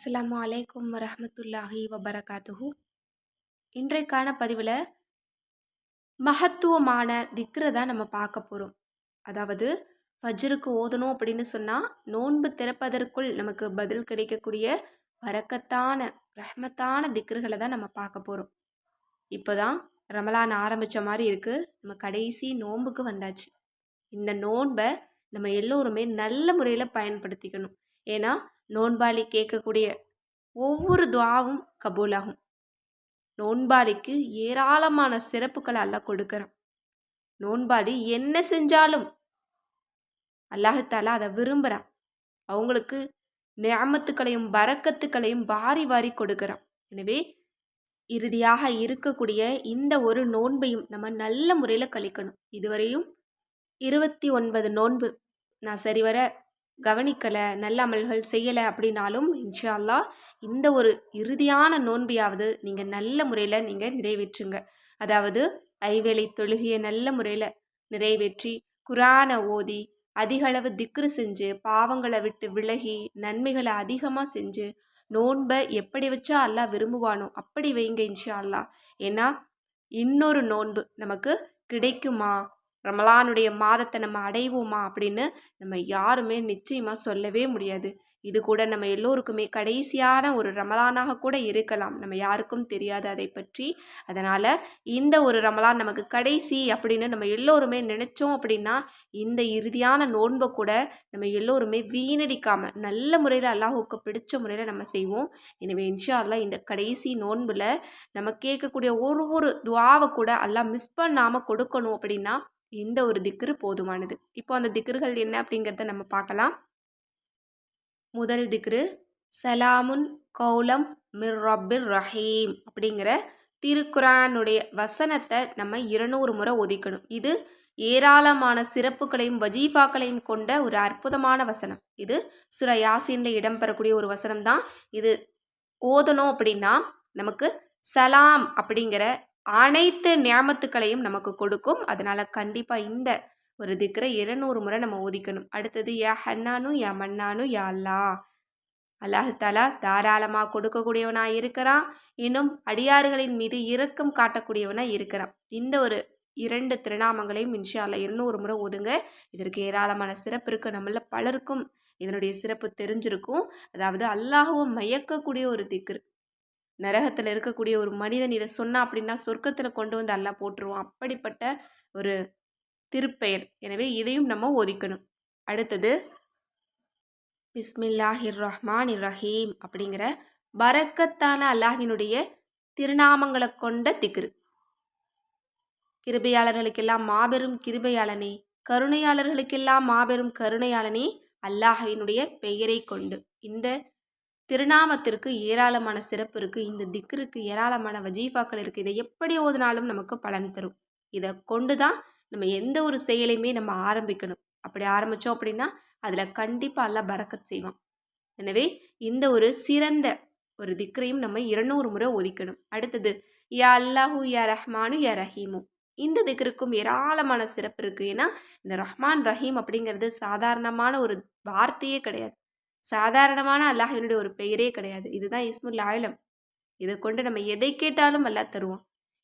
அஸ்லாம் அலைக்கும் வரமத்துல்லாஹி வபரகாத்துஹு. இன்றைக்கான பதிவில் மகத்துவமான திக்ரை தான் நம்ம பார்க்க போகிறோம் அதாவது ஃபஜ்ருக்கு ஓதணும் அப்படின்னு சொன்னால் நோன்பு திறப்பதற்குள் நமக்கு பதில் கிடைக்கக்கூடிய வரக்கத்தான ரஹ்மத்தான திக்ருகளை தான் நம்ம பார்க்க போகிறோம் இப்போ தான் ரமலான் ஆரம்பித்த மாதிரி இருக்குது நம்ம கடைசி நோன்புக்கு வந்தாச்சு. இந்த நோன்பை நம்ம எல்லோருமே நல்ல முறையில் பயன்படுத்திக்கணும். ஏன்னா நோன்பாளி கேட்கக்கூடிய ஒவ்வொரு துவாவும் கபூலாகும். நோன்பாளிக்கு ஏராளமான சிறப்புகளை அல்லாஹ் கொடுக்குறான். நோன்பாளி என்ன செஞ்சாலும் அல்லாஹால அதை விரும்புகிறான் அவங்களுக்கு நியாமத்துக்களையும் வரக்கத்துக்களையும் வாரி வாரி கொடுக்குறான். எனவே இறுதியாக இருக்கக்கூடிய இந்த ஒரு நோன்பையும் நம்ம நல்ல முறையில் கழிக்கணும். இதுவரையும் இருபத்தி ஒன்பது நோன்பு நான் சரிவர கவனிக்கலை நல்ல அமல்கள் செய்யலை அப்படின்னாலும் இன்ஷா அல்லா இந்த ஒரு இறுதியான நோன்பியாவது நீங்கள் நல்ல முறையில் நீங்கள் நிறைவேற்றுங்க. அதாவது ஐவேளை தொழுகையை நல்ல முறையில் நிறைவேற்றி குரானை ஓதி அதிகளவு திக்ரு செஞ்சு பாவங்களை விட்டு விலகி நன்மைகளை அதிகமாக செஞ்சு நோன்பை எப்படி வச்சா அல்லா விரும்புவானோ அப்படி வைங்க இன்ஷா அல்லா ஏன்னா இன்னொரு நோன்பு நமக்கு கிடைக்குமா? ரமலானுடைய மாதத்தை நம்ம அடைவோமா அப்படின்னு நம்ம யாருமே நிச்சயமாக சொல்லவே முடியாது. இது கூட நம்ம எல்லோருக்குமே கடைசியான ஒரு ரமலானாக கூட இருக்கலாம். நம்ம யாருக்கும் தெரியாது அதை பற்றி. அதனால் இந்த ஒரு ரமலான் நமக்கு கடைசி அப்படின்னு நம்ம எல்லோருமே நினச்சோம் அப்படின்னா இந்த இறுதியான நோன்பை கூட நம்ம எல்லோருமே வீணடிக்காமல் நல்ல முறையில் அல்லாஹுக்கு பிடிச்ச முறையில் நம்ம செய்வோம். எனவே இன்ஷா அல்லா இந்த கடைசி நோன்பில் நம்ம கேட்கக்கூடிய ஒரு ஒரு துவாவை கூட எல்லாம் மிஸ் பண்ணாமல் கொடுக்கணும் அப்படின்னா இந்த ஒரு திக்ரு போதுமானது. இப்போ அந்த திக்ருகள் என்ன அப்படிங்கிறத நம்ம பார்க்கலாம். முதல் திக்ரு சலாமுன் கௌலம் மிர் ரப்பிர் ரஹீம் அப்படிங்கிற திருக்குரானுடைய வசனத்தை நம்ம இருநூறு முறை ஒதுக்கணும். இது ஏராளமான சிறப்புகளையும் வஜீபாக்களையும் கொண்ட ஒரு அற்புதமான வசனம். இது சுர யாசின்ல இடம்பெறக்கூடிய ஒரு வசனம் தான் இது ஓதணும் அப்படின்னா நமக்கு சலாம் அப்படிங்கிற அனைத்து ஞாபத்துக்களையும் நமக்கு கொடுக்கும். அதனால் கண்டிப்பாக இந்த ஒரு திக்கரை இருநூறு முறை நம்ம ஒதுக்கணும் அடுத்தது யா ஹன்னானு யா மன்னானு யா அல்லா. அல்லாஹாலா தாராளமாக கொடுக்கக்கூடியவனாக இருக்கிறான். இன்னும் அடியாறுகளின் மீது இரக்கம் காட்டக்கூடியவனாக இருக்கிறான். இந்த ஒரு இரண்டு திருநாமங்களையும் இன்ஷால்ல இருநூறு முறை ஒதுங்க இதற்கு ஏராளமான சிறப்பு இருக்குது நம்மள பலருக்கும் இதனுடைய சிறப்பு தெரிஞ்சிருக்கும். அதாவது அல்லாஹுவை மயக்கக்கூடிய ஒரு திக்ரு. நரகத்தில் இருக்கக்கூடிய ஒரு மனிதன் இதை சொன்னால் அப்படின்னா சொர்க்கத்தில் கொண்டு வந்து அல்லா போட்டுருவான். அப்படிப்பட்ட ஒரு திருப்பெயர். எனவே இதையும் நம்ம ஒதுக்கணும். அடுத்தது பிஸ்மில்லாஹிர் ரஹ்மான் ரஹீம் அப்படிங்கிற பரக்கத்தான அல்லாஹினுடைய திருநாமங்களை கொண்ட திக்ரு. கிருபையாளர்களுக்கெல்லாம் மாபெரும் கிருபையாளனே கருணையாளர்களுக்கெல்லாம் மாபெரும் கருணையாளனே அல்லாஹினுடைய பெயரை கொண்டு. இந்த திருநாமத்திற்கு ஏராளமான சிறப்பு இருக்குது இந்த திக்ருக்கு ஏராளமான வஜீஃபாக்கள் இருக்குது இதை எப்படி ஓதினாலும் நமக்கு பலன் தரும். இதை கொண்டு தான் நம்ம எந்த ஒரு செயலையுமே நம்ம ஆரம்பிக்கணும். அப்படி ஆரம்பித்தோம் அப்படின்னா அதில் கண்டிப்பாக எல்லாம் பறக்கத் செய்வான். எனவே இந்த ஒரு சிறந்த ஒரு திக்கரையும் நம்ம இருநூறு முறை ஒதுக்கணும். அடுத்தது யா அல்லாஹூ யா ரஹ்மானு யா ரஹீமு. இந்த திக்கருக்கும் ஏராளமான சிறப்பு இருக்குது ஏன்னா இந்த ரஹ்மான் ரஹீம் அப்படிங்கிறது சாதாரணமான ஒரு வார்த்தையே கிடையாது. சாதாரணமான அல்லாஹினுடைய ஒரு பெயரே கிடையாது. இதுதான் இஸ்முல் ஆயிலம் இதை கொண்டு நம்ம எதை கேட்டாலும் அல்லாஹ் தருவான்.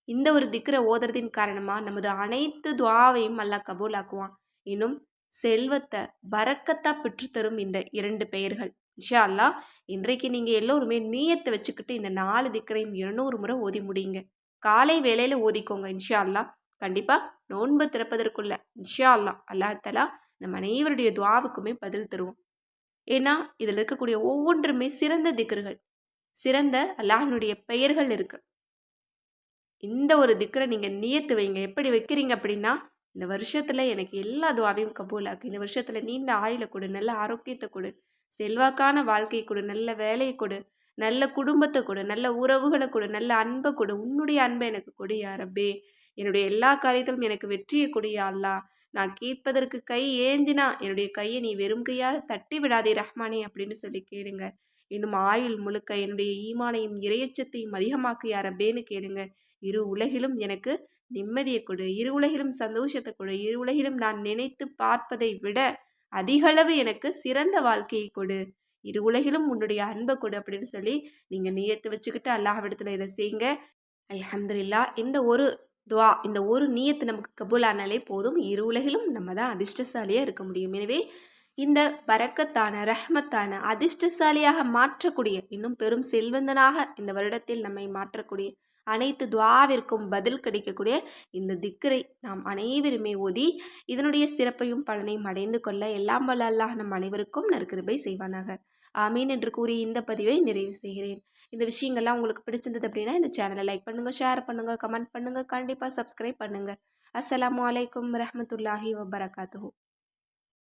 இந்த ஒரு திக்கரை ஓதுறதின் காரணமாக நமது அனைத்து துவாவையும் அல்லாஹ் கபூலாக்குவான். இன்னும் செல்வத்தை பறக்கத்தா பெற்றுத்தரும் இந்த இரண்டு பெயர்கள். இன்ஷா அல்லா இன்றைக்கு நீங்கள் எல்லோருமே நீயத்தை வச்சுக்கிட்டு இந்த நாலு திக்கரையும் இருநூறு முறை ஓதி முடியுங்க. காலை வேலையில் ஓதிக்கோங்க இன்ஷா அல்லா கண்டிப்பாக நோன்பு திறப்பதற்குள்ள இன்ஷா அல்லா அல்லாஹலா நம் அனைவருடைய துவாவுக்குமே பதில் தருவோம் ஏன்னா இதில் இருக்கக்கூடிய ஒவ்வொன்றுமே சிறந்த திக்கர்கள். சிறந்த அல்லாஹினுடைய பெயர்கள் இருக்குது இந்த ஒரு திக்கரை நீங்கள் நியத்து வைங்க. எப்படி வைக்கிறீங்க அப்படின்னா இந்த வருஷத்தில் எனக்கு எல்லா துவாவையும் கபூலாக்கு. இந்த வருஷத்தில் நீண்ட ஆயுளை கொடு நல்ல ஆரோக்கியத்தை கொடு. செல்வாக்கான வாழ்க்கையை கொடு நல்ல வேலையை கொடு. நல்ல குடும்பத்தை கொடு நல்ல உறவுகளை கொடு நல்ல அன்பை கொடு. உன்னுடைய அன்பை எனக்கு கொடு யாரப்பே என்னுடைய எல்லா காரியத்திலும் எனக்கு வெற்றியை கொடு அல்லா நான் கேட்பதற்கு கை ஏந்தினா என்னுடைய கையை நீ வெறும் கையாக தட்டி விடாதே ரஹ்மானே அப்படின்னு சொல்லி கேளுங்க. இன்னும் ஆயுள் முழுக்க என்னுடைய ஈமானையும் இரையச்சத்தையும் அதிகமாக்கு யாரப்பேன்னு கேளுங்க. இரு உலகிலும் எனக்கு நிம்மதியை கொடு. இரு உலகிலும் சந்தோஷத்தை கொடு. இரு உலகிலும் நான் நினைத்து பார்ப்பதை விட அதிகளவு எனக்கு சிறந்த வாழ்க்கையை கொடு. இரு உலகிலும் உன்னுடைய அன்பை கொடு அப்படின்னு சொல்லி நீங்கள் நியத்து வச்சுக்கிட்டு அல்லாஹ் விடத்தில் இதை செய்யுங்க. அலமதுல்லா இந்த ஒரு துவா. இந்த ஒரு நீயத்து நமக்கு கபூலானாலே போதும். இரு உலகிலும் நம்ம தான் அதிர்ஷ்டசாலியாக இருக்க முடியும். எனவே இந்த பறக்கத்தான ரஹ்மத்தான அதிர்ஷ்டசாலியாக மாற்றக்கூடிய இன்னும் பெரும் செல்வந்தனாக இந்த வருடத்தில் நம்மை மாற்றக்கூடிய அனைத்து துவாவிற்கும் பதில் கிடைக்கக்கூடிய இந்த திக்கரை நாம் அனைவருமே ஓதி இதனுடைய சிறப்பையும் பலனையும் அடைந்து கொள்ள எல்லாம் வல்ல அல்லாஹ் நம் அனைவருக்கும் நற்கிருபை செய்வானாக. ஆமீன் என்று கூறி இந்த பதிவை நிறைவு செய்கிறேன். இந்த விஷயங்கள்லாம் உங்களுக்கு பிடிச்சிருந்தது அப்படின்னா இந்த சேனலை லைக் பண்ணுங்கள் ஷேர் பண்ணுங்கள் கமெண்ட் பண்ணுங்கள் கண்டிப்பாக சப்ஸ்கிரைப் பண்ணுங்கள் அஸ்லாம் அலைக்கும் ரஹமத்துல்லாஹி வபரகாத்து